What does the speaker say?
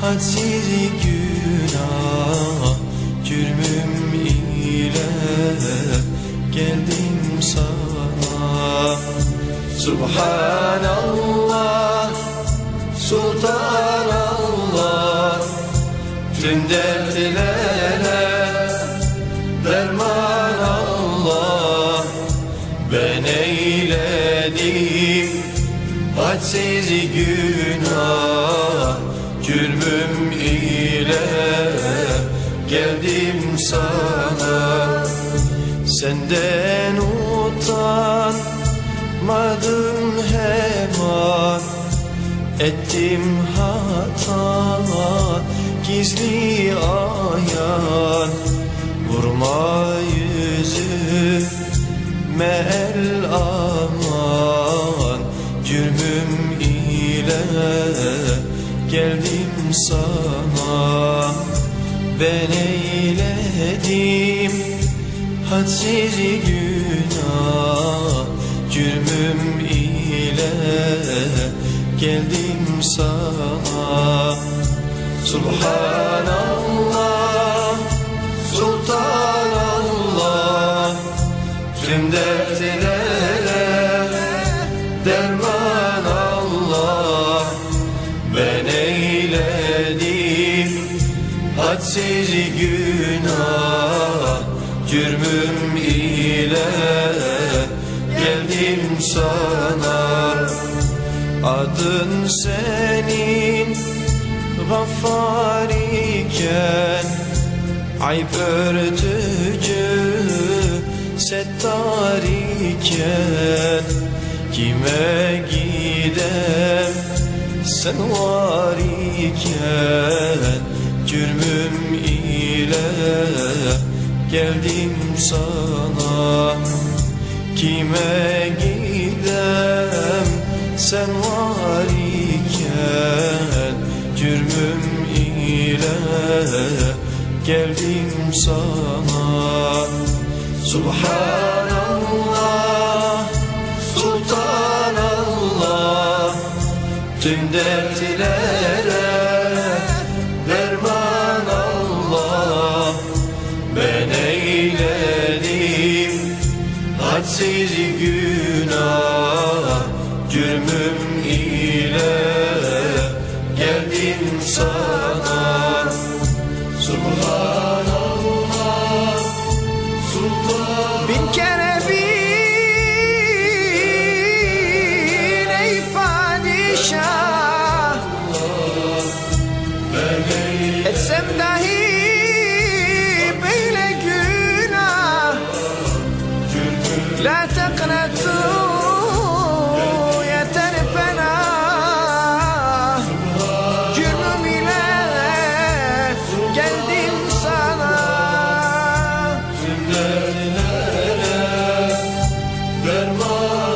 hadsiz günah Cürmüm ile geldim sana. Subhanallah Sultanallah Tüm dertlere derman Allah Ben eyledim hadsiz günah Cürmüm ile geldim sana. Senden utanmadım hemen. Ettim hata gizli ayan. Vurma yüzü el aman geldim sana. Ben eyledim hadsiz günah. Cürmüm ile geldim sana. Subhanallah Sultanallah. Tüm dertlere eyledim hadsiz günah Cürmüm ile geldim sana. Adın senin gaffar iken Ayıp örtücü settar iken Kime gidem sen var iken Cürmüm ile geldim sana. Kime gidem? Sen var iken Cürmüm ile geldim sana. Subhanallah Sultanallah Tüm dertlere derman Allah. Ben eyledim hadsiz günah Germany.